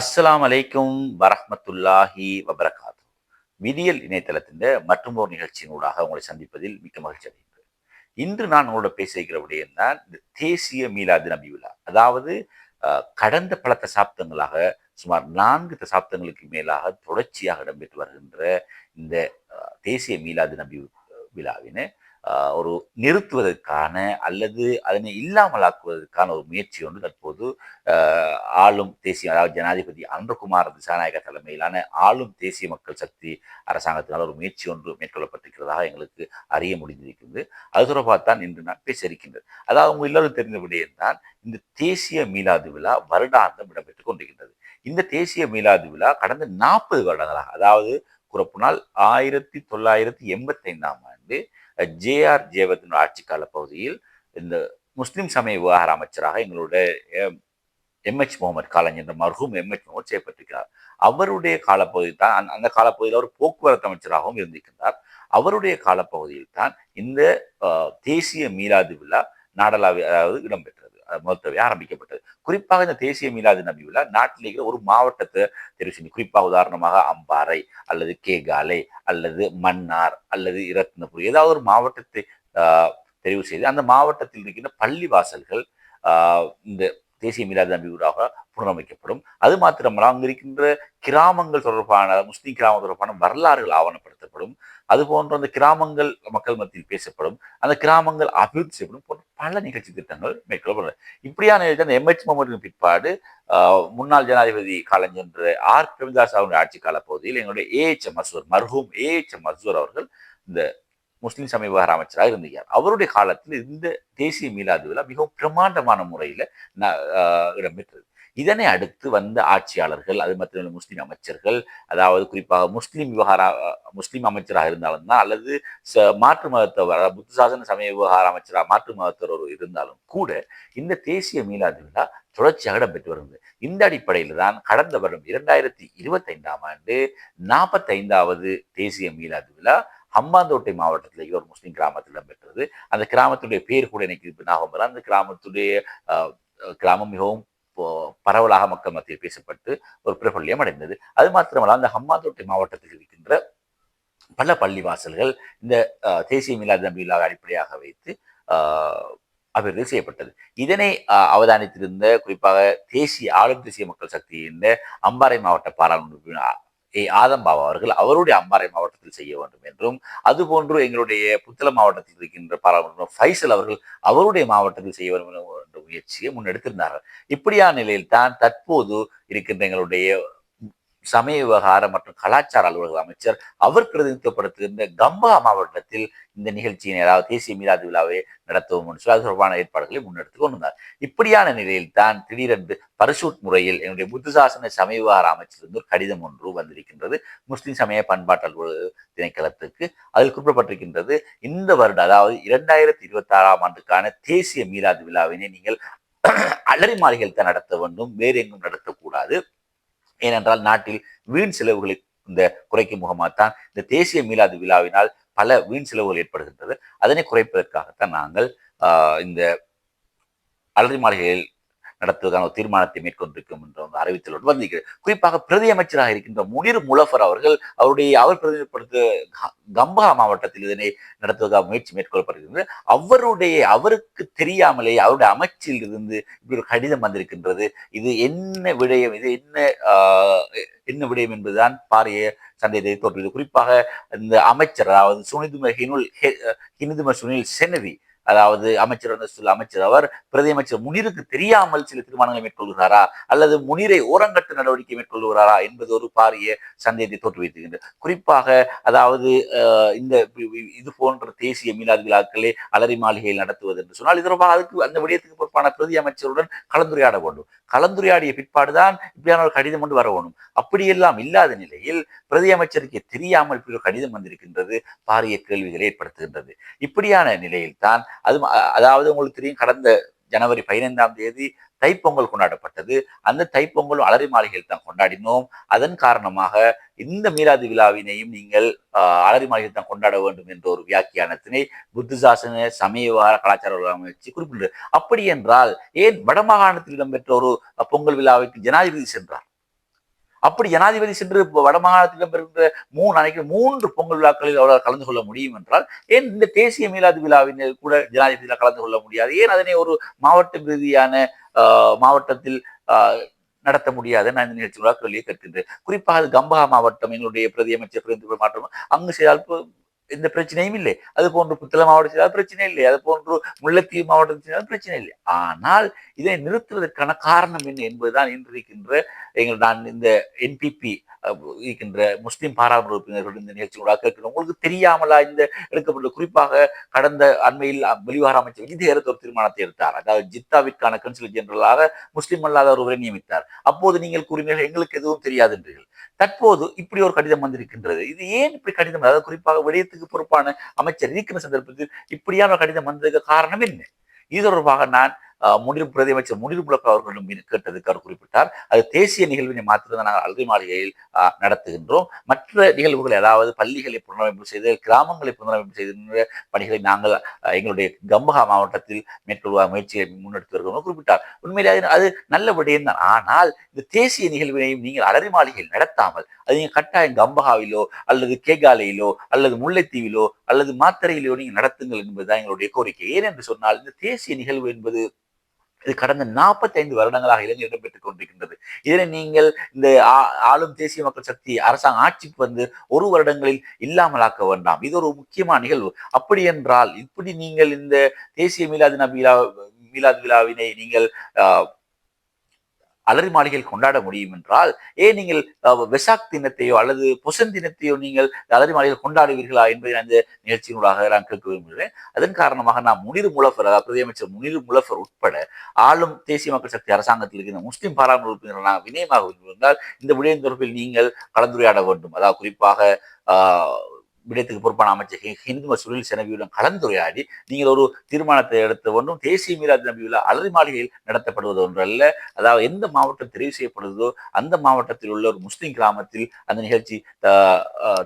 அஸ்லாம் அலைக்கும் வரஹமத்துல்லாஹி வபரகாத்து. விதியல் இணையதளத்தின் மற்றும் ஒரு நிகழ்ச்சியினூடாக உங்களை சந்திப்பதில் மிக்க மகிழ்ச்சி அடைகிறேன் இன்று நான் உங்களோட பேசுகிற விடயம் தான் இந்த தேசிய மீலாது நபி விழா. அதாவது கடந்த பல தசாப்தங்களாக சுமார் நான்கு தசாப்தங்களுக்கு மேலாக தொடர்ச்சியாக இடம்பெற்று வருகின்ற இந்த தேசிய மீலாது நபி விழாவினை ஒரு நிறுத்துவதற்கான அல்லது அதனை இல்லாமலாக்குவதற்கான ஒரு முயற்சி ஒன்று தற்போது அஹ், ஆளும் தேசிய அதாவது ஜனாதிபதி அன்றகுமார் திசாநாயக தலைமையிலான ஆளும் தேசிய மக்கள் சக்தி அரசாங்கத்தினால் ஒரு முயற்சி ஒன்று மேற்கொள்ளப்பட்டிருக்கிறதாக எங்களுக்கு அறிய முடிந்திருக்கிறது. அது தொடர்பாக தான் இன்று நான் பேச இருக்கின்றது அதாவது உங்கள் எல்லோரும் தெரிந்த விடயம் இந்த தேசிய மீலாது விழா வருடாந்தம் இடம்பெற்றுக் கொண்டிருக்கின்றது. இந்த தேசிய மீலாது விழா கடந்த நாற்பது வருடங்களாக அதாவது குறிப்பினால் ஆயிரத்தி தொள்ளாயிரத்தி எண்பத்தி ஐந்தாம் ஆண்டு ஜேஆர் ஜேவத்தின் ஆட்சி கால பகுதியில் இந்த முஸ்லிம் சமய விவகார அமைச்சராக எங்களுடைய எம்ஹெச் முகமது காலஞ்சி என்ற மர்ஹூம் எம்எச் முகமது செய்யப்பட்டிருக்கிறார் அவருடைய காலப்பகுதி தான் அந்த- அந்த காலப்பகுதியில் அவர் போக்குவரத்து அமைச்சராகவும் இருந்திருக்கின்றார். அவருடைய காலப்பகுதியில் தான் இந்த தேசிய மீலாது விழா நாடளாவிய அதாவது இடம்பெற்றது. மருத்துவையாக ஆரம்பிக்கப்பட்டது. குறிப்பாக இந்த தேசிய மீலாது நபி விழா நாட்டில் இருக்கிற ஒரு மாவட்டத்தை தெரிவு செஞ்சு குறிப்பாக உதாரணமாக அம்பாறை அல்லது கேகாலை அல்லது மன்னார் அல்லது இரத்னபுரி ஏதாவது ஒரு மாவட்டத்தை ஆஹ், தெரிவு செய்து அந்த மாவட்டத்தில் இருக்கின்ற பள்ளி வாசல்கள் இந்த தேசிய மீலாது நபி புனரமைக்கப்படும். அது மாத்திரமல்ல அங்கு இருக்கின்ற கிராமங்கள் தொடர்பான முஸ்லீம் கிராமம் தொடர்பான வரலாறுகள் ஆவணப்படுத்தப்படும். அது போன்ற அந்த கிராமங்கள் மக்கள் மத்தியில் பேசப்படும். அந்த கிராமங்கள் அபிவிருத்தி செய்யப்படும் போன்ற பல நிகழ்ச்சி திட்டங்கள் மேற்கொள்ளப்படும். இப்படியான அந்த எம்எச் முகமது பிற்பாடு முன்னாள் ஜனாதிபதி காலஞ்சென்ற ஆர். பிரேமதாஸ் அவருடைய ஆட்சி கால பகுதியில் எங்களுடைய ஏஎச் மசூர் மர்ஹூம் ஏஎச் மசூர் அவர்கள் இந்த முஸ்லீம் சமய விவகார அமைச்சராக இருந்தார் அவருடைய காலத்தில் இந்த தேசிய மீலாது விழா மிகவும் பிரமாண்டமான முறையில் இடம்பெற்றது. இதனை அடுத்து வந்த ஆட்சியாளர்கள் அது மட்டும் முஸ்லீம் அமைச்சர்கள் அதாவது குறிப்பாக முஸ்லீம் விவகார முஸ்லீம் அமைச்சராக இருந்தாலும் தான் அல்லது ச- மாற்று மதத்தவர் புத்த சாசன சமய விவகார அமைச்சராக மாற்று மதத்தவர் இருந்தாலும் கூட இந்த தேசிய மீலாது விழா தொடர்ச்சியாக இடம்பெற்று வருகிறது. இந்த அடிப்படையில் தான் கடந்த வருடம் இரண்டாயிரத்தி இருபத்தைந்தாம் ஆண்டு நாற்பத்தைந்தாவது தேசிய மீலாது விழா ஹம்பாந்தோட்டை மாவட்டத்தில் ஒரு முஸ்லீம் கிராமத்தில் இடம்பெற்றது. அந்த கிராமத்துடைய பேர் கூட எனக்கு இப்ப ஞாபகம் வரல. அந்த கிராமத்துடைய கிராமம் மிகவும் பரவலாக மக்கள் மத்தியில் பேசப்பட்டு ஒரு பிரபல்யம் அடைந்தது. அது மாத்திரமல்ல அந்த ஹம்பாந்தோட்டை மாவட்டத்தில் இருக்கின்ற பல பள்ளிவாசல்கள் இந்த தேசிய மீலாது நபி அடிப்படையாக வைத்து அபிவிருத்தி செய்யப்பட்டது. இதனை அவதானித்திருந்த குறிப்பாக தேசிய ஆளும் தேசிய மக்கள் சக்தியின் அம்பாறை மாவட்ட பாராளுமன்ற உறுப்பினர் ஏ ஆதம்பாவா அவர்கள் அவருடைய அம்பாறை மாவட்டத்தில் செய்ய வேண்டும் என்றும் அதுபோன்று எங்களுடைய புத்தள மாவட்டத்தில் இருக்கின்ற பாராளுமன்ற ஃபைசல் அவர்கள் அவருடைய மாவட்டத்தில் செய்ய வேண்டும் என்ற முயற்சியை முன்னெடுத்திருந்தார்கள். இப்படியான நிலையில் தான் தற்போது இருக்கின்ற எங்களுடைய சமய விவகார மற்றும் கலாச்சார அலுவலக அமைச்சர் அவர் பிரதிநிதித்துவப்படுத்துகின்ற கம்பா மாவட்டத்தில் இந்த நிகழ்ச்சியின் ஏதாவது தேசிய மீலாது விழாவை நடத்துவோம் என்று சொல்லி அது தொடர்பான ஏற்பாடுகளை முன்னெடுத்து கொண்டிருந்தார். இப்படியான நிலையில் தான் திடீரென்று பரிசூட் முறையில் என்னுடைய புத்துசாசன சமய விவகார அமைச்சிலிருந்து ஒரு கடிதம் ஒன்று வந்திருக்கின்றது. முஸ்லிம் சமய பண்பாட்டு அலுவலக திணைக்களத்துக்கு அதில் குறிப்பிடப்பட்டிருக்கின்றது இந்த வருடம் அதாவது இரண்டாயிரத்தி இருபத்தி ஆறாம் ஆண்டுக்கான தேசிய மீலாது விழாவினை நீங்கள் அலரி மாளிகையில் தான் நடத்த வேண்டும். வேறு எங்கும் நடத்தக்கூடாது. ஏனென்றால் நாட்டில் வீண் செலவுகளை இந்த குறைக்கும் முகமாகத்தான் இந்த தேசிய மீலாது விழாவினால் பல வீண் செலவுகள் ஏற்படுகின்றது. அதனை குறைப்பதற்காகத்தான் நாங்கள் ஆஹ், இந்த அலரி மாளிகையில் நடத்துவதற்கான ஒரு தீர்மானத்தை மேற்கொண்டிருக்கும் என்ற ஒரு அறிவித்தலோடு வந்திருக்கிறது. குறிப்பாக பிரதி அமைச்சராக இருக்கின்ற முனிர் முலஃபர் அவர்கள் அவருடைய அவர் பிரதிநிதிப்படுத்த க- கம்பா மாவட்டத்தில் இதனை நடத்துவதற்காக முயற்சி மேற்கொள்ளப்படுகிறது அவருடைய அவருக்கு தெரியாமலே அவருடைய அமைச்சில் இருந்து இப்படி ஒரு கடிதம் வந்திருக்கின்றது. இது என்ன விடயம் இது என்ன ஆஹ், என்ன விடயம் என்பதுதான் பாரிய சந்தேகத்தை தோற்றுவது குறிப்பாக இந்த அமைச்சர் அதாவது சுனிதும ஹினுல் ஹெ- ஹினிதும சுனில் செனவி அதாவது அமைச்சர் வந்து சொல்ல அமைச்சர் அவர் பிரதி அமைச்சர் முனிருக்கு தெரியாமல் சில தீர்மானங்களை மேற்கொள்கிறாரா? அல்லது முனிரை ஓரங்கட்டு நடவடிக்கை மேற்கொள்கிறாரா என்பது ஒரு பாரிய சந்தேகத்தை தோற்றுவித்துகின்றது குறிப்பாக அதாவது இந்த இது போன்ற தேசிய மீலாது விழாக்களை அலரி மாளிகையில் நடத்துவது என்று சொன்னால் இது தொடர்பாக அதுக்கு அந்த விடயத்துக்கு பொறுப்பான பிரதி அமைச்சருடன் கலந்துரையாட வேண்டும். கலந்துரையாடிய பிற்பாடுதான் இப்படியான ஒரு கடிதம் கொண்டு வர வேணும் அப்படியெல்லாம் இல்லாத நிலையில் பிரதி அமைச்சருக்கு தெரியாமல் இப்படி ஒரு கடிதம் வந்திருக்கின்றது பாரிய கேள்விகளை ஏற்படுத்துகின்றது. இப்படியான நிலையில்தான் அது அதாவது உங்களுக்கு தெரியும் கடந்த ஜனவரி பதினைந்தாம் தேதி தைப்பொங்கல் கொண்டாடப்பட்டது. அந்த தைப்பொங்கலும் அலரி மாளிகையில் தான் கொண்டாடினோம். அதன் காரணமாக இந்த மீலாது விழாவினையும் நீங்கள் ஆஹ், அலரி மாளிகையில் தான் கொண்டாட வேண்டும் என்ற ஒரு வியாக்கியானத்தினை புத்து சாசன சமய விவகார கலாச்சார அமைச்சு குறிப்பிட்டது அப்படி என்றால் ஏன் வடமாகாணத்தில் இடம்பெற்ற ஒரு பொங்கல் விழாவிற்கு ஜனாதிபதி சென்றார்? அப்படி ஜனாதிபதி சென்று இப்ப வடமாகாணத்திடம் இருக்கின்ற மூணு அன்னைக்கு மூன்று பொங்கல் விழாக்களில் அவரால் கலந்து கொள்ள முடியும் என்றால் ஏன் இந்த தேசிய மீலாது விழாவின் கூட ஜனாதிபதியில் கலந்து கொள்ள முடியாது? ஏன் அதனை ஒரு மாவட்ட ரீதியான ஆஹ், மாவட்டத்தில் நடத்த முடியாது நான் இந்த நிகழ்ச்சி விழாக்களிலே கேட்கின்றேன். குறிப்பாக அது மாவட்டம் எங்களுடைய பிரதி அமைச்சர் மாற்றம் அங்கு செய்தால் எந்த பிரச்சனையும் இல்லை. அது போன்று புத்தள மாவட்டம் செய்தால் பிரச்சனை இல்லை. அது போன்று முல்லைத்தீவு மாவட்டம் பிரச்சனை இல்லை. ஆனால் இதை நிறுத்துவதற்கான காரணம் என்ன என்பதுதான் இன்று இருக்கின்ற எங்கள் நான் இந்த என்பிபி இருக்கின்ற முஸ்லிம் பாராளுமன்ற உறுப்பினர்கள் இந்த நிகழ்ச்சியோட கேட்கிறோம். உங்களுக்கு தெரியாமலா இந்த எடுக்கப்பட்ட குறிப்பாக கடந்த அண்மையில் வெளிவார அமைச்சர் விஜய் தேரத் ஒரு தீர்மானத்தை எடுத்தார். அதாவது ஜித்தாவிற்கான கன்சுலர் ஜெனரலாக முஸ்லிம் அல்லாத ஒருவரை நியமித்தார். அப்போது நீங்கள் கூறினீர்கள் எங்களுக்கு எதுவும் தெரியாது என்றீர்கள் தற்போது இப்படி ஒரு கடிதம் வந்திருக்கின்றது. இது ஏன் இப்படி கடிதம்? அதாவது குறிப்பாக விடயத்துக்கு பொறுப்பான அமைச்சர் இருக்கிற சந்தர்ப்பத்தில் இப்படியான ஒரு கடிதம் வந்ததுக்கு காரணம் என்ன? இது தொடர்பாக நான் அஹ், முனிர் பிரதி அமைச்சர் முனிர் அவர்களிடம் கேட்டதுக்கு அவர் குறிப்பிட்டார். அது தேசிய நிகழ்வினை மாத்திரம் நாங்கள் அல்கை மாளிகையில் நடத்துகின்றோம். மற்ற நிகழ்வுகள் ஏதாவது பள்ளிகளை புனரமைப்பு செய்து கிராமங்களை புனரமைப்பு செய்து பணிகளை நாங்கள் எங்களுடைய கம்பஹா மாவட்டத்தில் மேற்கொள்வா முயற்சியை முன்னெடுத்து வருகிறோம் குறிப்பிட்டார். உண்மையிலே அது நல்ல விடயம் தான். ஆனால் இந்த தேசிய நிகழ்வினையும் நீங்கள் அலரி மாளிகையில் நடத்தாமல் அது நீங்கள் கட்டாயம் கம்பஹாவிலோ அல்லது கேகாலையிலோ அல்லது முல்லைத்தீவிலோ அல்லது மாத்தறையிலோ நீங்கள் நடத்துங்கள் என்பதுதான் எங்களுடைய கோரிக்கை. ஏனென்று சொன்னால் இந்த தேசிய நிகழ்வு என்பது இது கடந்த 45 வருடங்களாக இலங்கை இடம்பெற்றுக் கொண்டிருக்கின்றது. இதனை நீங்கள் இந்த ஆ- ஆளும் தேசிய மக்கள் சக்தி அரசாங்க ஆட்சிக்கு வந்து ஒரு வருடங்களில் இல்லாமலாக்க வேண்டாம். இது ஒரு முக்கியமான நிகழ்வு. அப்படி என்றால் இப்படி நீங்கள் இந்த தேசிய மீலாது நபி விழா மீலாது விழாவினை நீங்கள் ஆஹ், அலரி மாளிகையில் கொண்டாட முடியும் என்றால் ஏன் நீங்கள் வெசாக் தினத்தையோ அல்லது பொசன் தினத்தையோ நீங்கள் அலரி மாளிகையில் கொண்டாடுவீர்களா என்பதை நான் இந்த நிகழ்ச்சியினூடாக நான் கேட்க விரும்புகிறேன். அதன் காரணமாக நான் முனிர் முலஃபர் அதாவது அமைச்சர் முனிர் முலஃபர் உட்பட ஆளும் தேசிய மக்கள் சக்தி அரசாங்கத்தில் இருக்கின்ற முஸ்லிம் பாராளுமன்ற உறுப்பினர் நான் வினயமாக விரும்புகிறால் இந்த விடயம் தொடர்பில் நீங்கள் கலந்துரையாட வேண்டும். அதாவது குறிப்பாக ஆஹ், விடயத்துக்கு பொறுப்பான அமைச்சர் ஹிந்து சுனில் செனவியுடன் கலந்துரையாடி நீங்கள் ஒரு தீர்மானத்தை எடுத்த ஒன்றும் தேசிய மீராஜ் நபி விழா அலரி மாளிகையில் நடத்தப்படுவது ஒன்றல்ல. அதாவது எந்த மாவட்டம் தெரிவு செய்யப்படுவதோ அந்த மாவட்டத்தில் உள்ள ஒரு முஸ்லிம் கிராமத்தில் அந்த நிகழ்ச்சி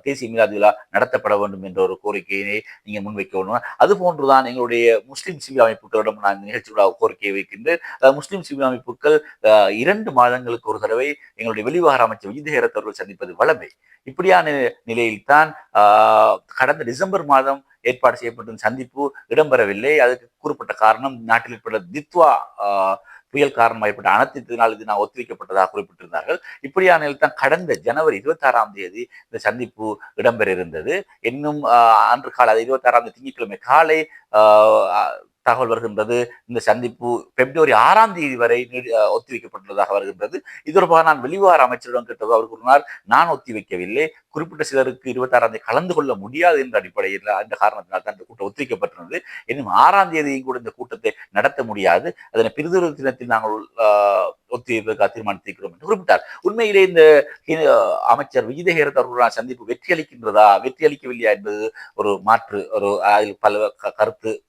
தேசிய மீராஜ் விழா நடத்தப்பட வேண்டும் என்ற ஒரு கோரிக்கையினை நீங்க முன்வைக்க வேண்டும். அது போன்றுதான் எங்களுடைய முஸ்லிம் சிவில் அமைப்புகளிடம் நான் இந்த நிகழ்ச்சியோட கோரிக்கையை வைக்கின்றேன். அதாவது முஸ்லிம் சிவில் அமைப்புகள் இரண்டு மாதங்களுக்கு ஒரு தடவை எங்களுடைய வெளிவார அமைச்சர் விஜயஹேரத் அவர்கள் சந்திப்பது வளமை இப்படியான நிலையில்தான் ஆஹ், கடந்த டிசம்பர் மாதம் ஏற்பாடு செய்யப்பட்ட சந்திப்பு இடம்பெறவில்லை. அதுக்கு கூறப்பட்ட காரணம் நாட்டில் ஏற்பட்ட தித்வா ஆஹ், புயல் காரணமாக ஏற்பட்ட அனர்த்தத்தினால் இது நான் ஒத்திவைக்கப்பட்டதாக குறிப்பிட்டிருந்தார்கள். இப்படியான நிலையில் தான் கடந்த ஜனவரி இருபத்தாறாம் தேதி இந்த சந்திப்பு இடம்பெற இருந்தது இன்னும் ஆஹ், அன்று காலை அது தேதி திங்கட்கிழமை காலை ஆஹ், தகவல் வருகின்றது. இந்த சந்திப்பு பிப்ரவரி ஆறாம் தேதி வரை ஒத்திவைக்கப்பட்டுள்ளதாக வருகின்றது. இது தொடர்பாக நான் வெளிவார அமைச்சரிடம் கேட்டது அவர் கூறினார் நான் ஒத்தி வைக்கவில்லை குறிப்பிட்ட சிலருக்கு இருபத்தாறாம் தேதி கலந்து கொள்ள முடியாது என்ற அடிப்படையில் அந்த காரணத்தினால் தான் இந்த கூட்டம் ஒத்திவைக்கப்பட்டிருந்தது இன்னும் ஆறாம் தேதியும் கூட இந்த கூட்டத்தை நடத்த முடியாது. அதனை பிரிதொரு தினத்தில் நாங்கள் ஒத்திவைப்பதற்காக தீர்மானித்திருக்கிறோம் என்று குறிப்பிட்டார். உண்மையிலே இந்த அமைச்சர் விஜயதேகர அவர்களான சந்திப்பு வெற்றி அளிக்கின்றதா வெற்றி அளிக்கவில்லையா என்பது ஒரு மாற்று ஒரு அதில் பல க- கருத்து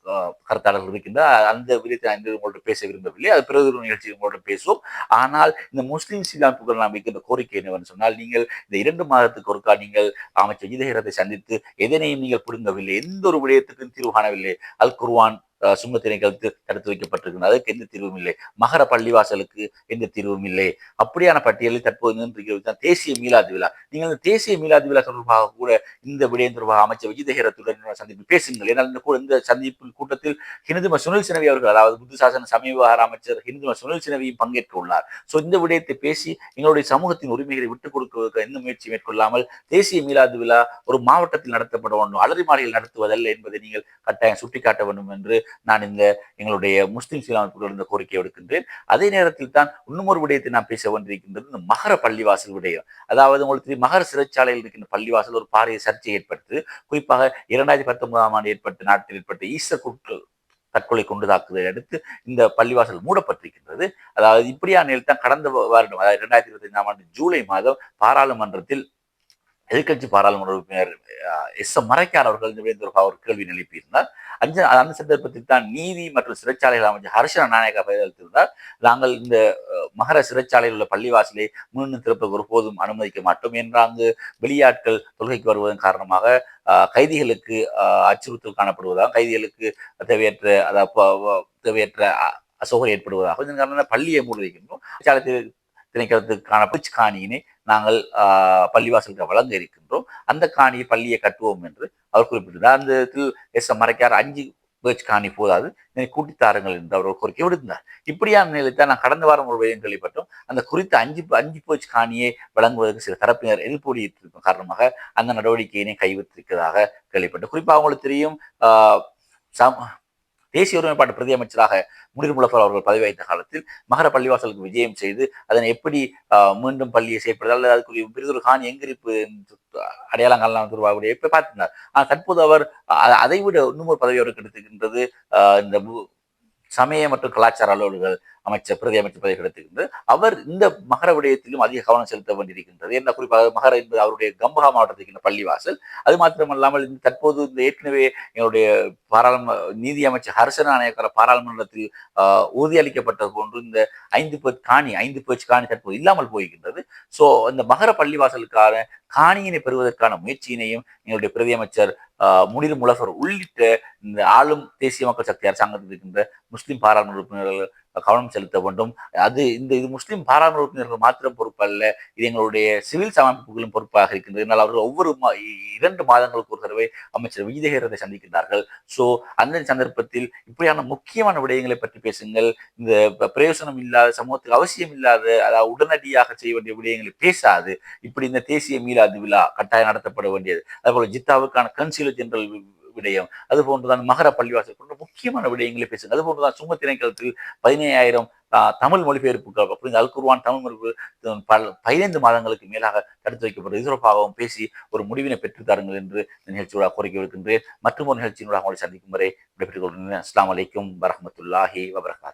கருத்தாளர்கள் இருக்கின்ற அந்த விதத்தை நான் இன்று உங்கள்ட்ட பேச விரும்பவில்லை. அது பிறகு ஒரு நிகழ்ச்சியில் உங்கள்ட்ட பேசுவோம். ஆனால் இந்த முஸ்லீம் சீலாமைப்புகள் நாம் வைக்கின்ற கோரிக்கை என்னவென்று சொன்னால் நீங்கள் இந்த இரண்டு மாதத்துக்கு ஒருக்கா நீங்கள் அமைச்சர் விஜயஹேரத்தை சந்தித்து எதனையும் நீங்கள் புடுங்கவில்லை எந்த ஒரு விடயத்துக்கும் தீர்வு காணவில்லை. அல் குர்வான் அஹ், சுண்ணத்தினை தடுத்து வைக்கப்பட்டிருக்கிறது. அதுக்கு எந்த தீர்வும் இல்லை. மகர பள்ளிவாசலுக்கு எந்த தீர்வும் இல்லை. அப்படியான பட்டியலில் தற்போது நின்றிருக்கிறது தேசிய மீலாது விழா. நீங்கள் இந்த தேசிய மீலாது விழா தொடர்பாக கூட இந்த விடயம் தொடர்பாக அமைச்சர் விஜயதேகரத்துடன் சந்திப்பு பேசுங்கள். ஏன்னால் இந்த கூட இந்த சந்திப்பு கூட்டத்தில் ஹிந்தும சுனில் சினவி அவர்கள் அதாவது புத்து சாசன சமய விவகார அமைச்சர் ஹிந்தும சுனில் சினவியும் பங்கேற்க உள்ளார் ஸோ இந்த விடயத்தை பேசி எங்களுடைய சமூகத்தின் உரிமைகளை விட்டுக் கொடுக்க எந்த முயற்சி மேற்கொள்ளாமல் தேசிய மீலாது விழா ஒரு மாவட்டத்தில் நடத்தப்பட வேண்டும் அலரி மாலையில் நடத்துவதல்ல என்பதை நீங்கள் கட்டாயம் சுட்டிக்காட்ட வேண்டும் என்று நான் இந்த எங்களுடைய முஸ்லிம் சீலாமைப்புகள் இந்த கோரிக்கை விடுக்கின்றேன் அதே நேரத்தில் தான் இன்னும் ஒரு விடயத்தை நான் பேச வந்திருக்கின்றது இந்த மகர பள்ளிவாசல் விடயம். அதாவது உங்களுக்கு தெரியும், மகர சிறைச்சாலையில் இருக்கின்ற பள்ளிவாசல் ஒரு பாரிய சர்ச்சை ஏற்படுத்து குறிப்பாக இரண்டாயிரத்தி பத்தொன்பதாம் ஆண்டு ஏற்பட்ட நாட்டில் ஏற்பட்ட ஈஸ்டர் குற்று தற்கொலை கொண்டு தாக்குதலை அடுத்து இந்த பள்ளிவாசல் மூடப்பட்டிருக்கின்றது. அதாவது இப்படியான நிலையில் தான் கடந்த வருடம் அதாவது இரண்டாயிரத்தி இருபத்தி ஐந்தாம் ஆண்டு ஜூலை மாதம் பாராளுமன்றத்தில் எதிர்கட்சி பாராளுமன்ற உறுப்பினர் எஸ். எம். மறைக்கார் அவர்கள் இந்த அவர் ஒரு கேள்வி எழுப்பியிருந்தார். அந்த அந்த சந்தர்ப்பத்தில் தான் நீதி மற்றும் சிறைச்சாலைகள் அமைச்சர் ஹர்ஷன நாயகா பதிலளித்திருந்தார். நாங்கள் இந்த மகர சிறைச்சாலையில் உள்ள பள்ளிவாசலை மீண்டும் திறப்பதற்கு ஒருபோதும் அனுமதிக்க மாட்டோம் என்ற அங்கு வெளியாட்கள் தொழுகைக்கு வருவதன் காரணமாக கைதிகளுக்கு அச்சுறுத்தல் காணப்படுவதாக கைதிகளுக்கு தேவையற்ற அதாவது தேவையற்ற அசோகம் ஏற்படுவதாக இதன் காரணமாக பள்ளியை மூடி வைக்கின்றோம். திணைக்களத்துக்கான பிச் காணியினை நாங்கள் ஆஹ், பள்ளிவாசலுக்கு வழங்க இருக்கின்றோம். அந்த காணியை பள்ளியை கட்டுவோம் என்று அவர் குறிப்பிட்டார் அந்த இடத்தில் எஸ் எம் மறைக்கார் அஞ்சு பேச்சு காணி போதாது இதனை கூட்டித்தாருங்கள் என்று அவர் கோரிக்கை விடுத்தார் இப்படியான நிலையில் தான் நான் கடந்த வாரம் ஒரு விடயம் கேள்விப்பட்டோம். அந்த குறித்த அஞ்சு அஞ்சு பேச்சு காணியை வழங்குவதற்கு சில தரப்பினர் எதிர்ப்பொழியிருக்கும் காரணமாக அந்த நடவடிக்கையினை கைவிட்டிருக்கிறதாக கேள்விப்பட்டோம். குறிப்பாக அவங்களுக்கு தெரியும் ஆஹ், தேசிய ஒருமைப்பாட்டு பிரதி அமைச்சராக முனிர் முலஃபர் அவர்கள் பதவி வைத்த காலத்தில் மகர பள்ளிவாசலுக்கு விஜயம் செய்து அதனை எப்படி மீண்டும் பள்ளியை செயற்படுதல் அல்லது அதுக்குரிய பெரிதொரு காணி எங்கிருப்பு அடையாளங்கள்லாம் துருவாவுடைய பார்த்திருந்தார். ஆனால் தற்போது அவர் அ- அதை விட இன்னும் ஒரு பதவி அவருக்கு எடுத்துக்கின்றது ஆஹ், இந்த சமய மற்றும் கலாச்சார அலுவலர்கள் அமைச்சர் பிரதி அமைச்சர் பதவி கிடைத்திருக்கின்றது. அவர் இந்த மகர விடயத்திலும் அதிக கவனம் செலுத்த வேண்டியிருக்கின்றது. என்ன குறிப்பாக மகர என்பது அவருடைய கம்பஹா மாவட்டத்திற்கு பள்ளிவாசல். அது மாத்திரமல்லாமல் இந்த தற்போது இந்த ஏற்கனவே எங்களுடைய பாராளுமன்ற நீதி அமைச்சர் ஹர்ஷன நாயக்கர பாராளுமன்றத்தில் உறுதியளிக்கப்பட்டது போன்று இந்த ஐந்து பேர் காணி ஐந்து பேச்சு காணி தற்போது இல்லாமல் போய்கின்றது ஸோ இந்த மகர பள்ளிவாசலுக்கான காணியினை பெறுவதற்கான முயற்சியினையும் எங்களுடைய பிரதி அமைச்சர் முனிர் முலஃபர் உள்ளிட்ட இந்த ஆளும் தேசிய மக்கள் சக்தி அரசாங்கத்தில் இருக்கின்ற முஸ்லிம் பாராளுமன்ற உறுப்பினர்கள் கவனம் செலுத்த வேண்டும். அது இந்த இது முஸ்லீம் பாராளுமன்ற உறுப்பினர்கள் மாத்திரம் பொறுப்பல்ல இது எங்களுடைய சிவில் சமைப்புகளும் பொறுப்பாக இருக்கின்றது. என்றால் அவர்கள் ஒவ்வொரு மா- இ- இரண்டு மாதங்களுக்கு ஒரு தடவை அமைச்சர் விஜயகரத்தை சந்திக்கின்றார்கள். ஸோ அந்த சந்தர்ப்பத்தில் இப்படியான முக்கியமான விடயங்களை பற்றி பேசுங்கள். இந்த பிரயோசனம் இல்லாத சமூகத்துக்கு அவசியம் இல்லாத அதாவது உடனடியாக செய்ய வேண்டிய விடயங்களை பேசாது. இப்படி இந்த தேசிய மீலாது விழா கட்டாயம் நடத்தப்பட வேண்டியது. அதுபோல ஜித்தாவுக்கான கன்சிலர் ஜெனரல் விடயம். அது போன்றுதான் மகர பள்ளிவாசல் போன்ற முக்கியமான விடயங்களை பேசுங்க. அது போன்றுதான் சுங்க திணைக்களத்தில் பதினையாயிரம் தமிழ் மொழிபெயர்ப்புகள் அப்படி அல்குர்வான் தமிழ் மொழிபெயர்ப்பு பல பதினைந்து மாதங்களுக்கு மேலாக தடுத்து வைக்கப்படும். இது தொடர்பாகவும் பேசி ஒரு முடிவினை பெற்றுத்தாருங்கள் என்று இந்த நிகழ்ச்சியோட கோரிக்கை விடுக்கின்றேன். மற்றும் ஒரு நிகழ்ச்சியினோட அவங்களை சந்திக்கும் வரை விடைபெற்றுக் கொள்கிறேன் அஸ்லாம் வலைக்கும் வரமத்துல்லாஹி வபரகாத்.